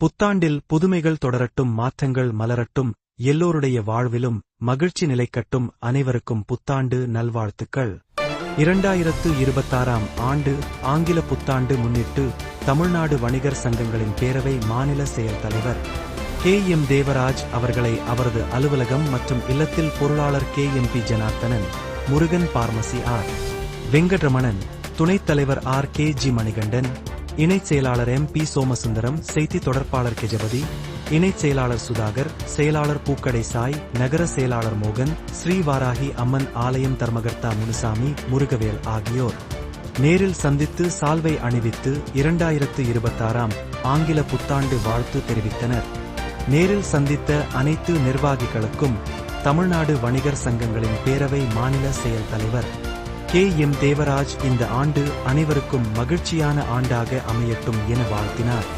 புத்தாண்டில் புதுமைகள் தொடரட்டும் மாற்றங்கள் மலரட்டும் எல்லோருடைய வாழ்விலும் மகிழ்ச்சி நிலைக்கட்டும் அனைவருக்கும் புத்தாண்டு நல்வாழ்த்துக்கள். இரண்டாயிரத்து இருபத்தாறாம் ஆண்டு ஆங்கில புத்தாண்டு முன்னிட்டு தமிழ்நாடு வணிகர் சங்கங்களின் பேரவை மாநில செயல் தலைவர் கே. எம். தேவராஜ் அவர்களை அவரது அலுவலகம் மற்றும் இல்லத்தில் பொருளாளர் K. M. P. Janardhanan Murugan pharmacy R. Venkataramanan துணைத் தலைவர் ஆர். கே. ஜி. மணிகண்டன் இணைச் செயலாளர் எம் பி சோமசுந்தரம் செய்தி தொடர்பாளர் கெஜபதி இணைச் செயலாளர் சுதாகர் செயலாளர் பூக்கடை சாய் நகர செயலாளர் மோகன் ஸ்ரீவாராகி அம்மன் ஆலயம் தர்மகர்த்தா முனுசாமி முருகவேல் ஆகியோர். நேரில் சந்தித்து சால்வை அணிவித்து இரண்டாயிரத்து இருபத்தாறாம் ஆங்கில புத்தாண்டு வாழ்த்து தெரிவித்தனர். நேரில் சந்தித்த அனைத்து நிர்வாகிகளுக்கும் தமிழ்நாடு வணிகர் சங்கங்களின் பேரவை மாநில செயல் தலைவர் கே எம் தேவராஜ் இந்த ஆண்டு அனைவருக்கும் மகிழ்ச்சியான ஆண்டாக அமையட்டும் என வாழ்த்தினார்.